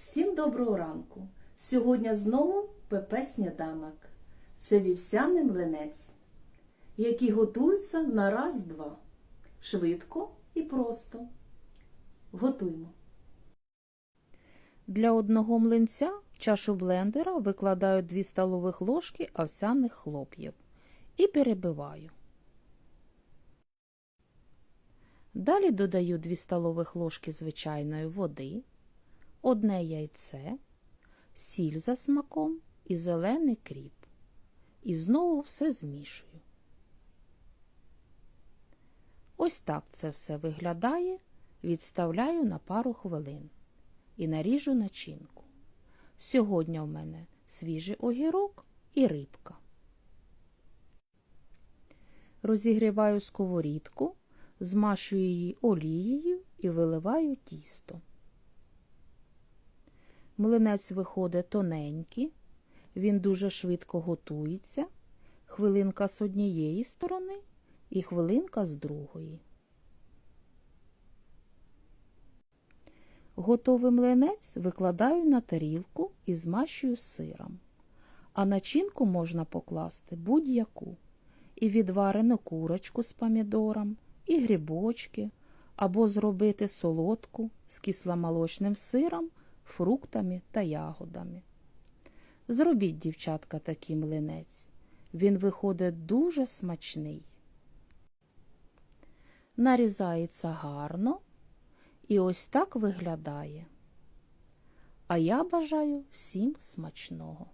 Всім доброго ранку! Сьогодні знову ПП сніданок. Це вівсяний млинець, який готується на раз-два. Швидко і просто. Готуємо. Для одного млинця в чашу блендера викладаю 2 столових ложки овсяних хлоп'їв і перебиваю. Далі додаю 2 столових ложки звичайної води, одне яйце, сіль за смаком і зелений кріп. І знову все змішую. Ось так це все виглядає, відставляю на пару хвилин і наріжу начинку. Сьогодні в мене свіжий огірок і рибка. Розігріваю сковорідку, змашую її олією і виливаю тісто. Млинець виходить тоненький, він дуже швидко готується, хвилинка з однієї сторони і хвилинка з другої. Готовий млинець викладаю на тарілку і змащую сиром. А начинку можна покласти будь-яку. І відварену курочку з помідором, і грибочки, або зробити солодку з кисломолочним сиром, фруктами та ягодами. Зробіть, дівчатка, такий млинець. Він виходить дуже смачний. Нарізається гарно. І ось так виглядає. А я бажаю всім смачного.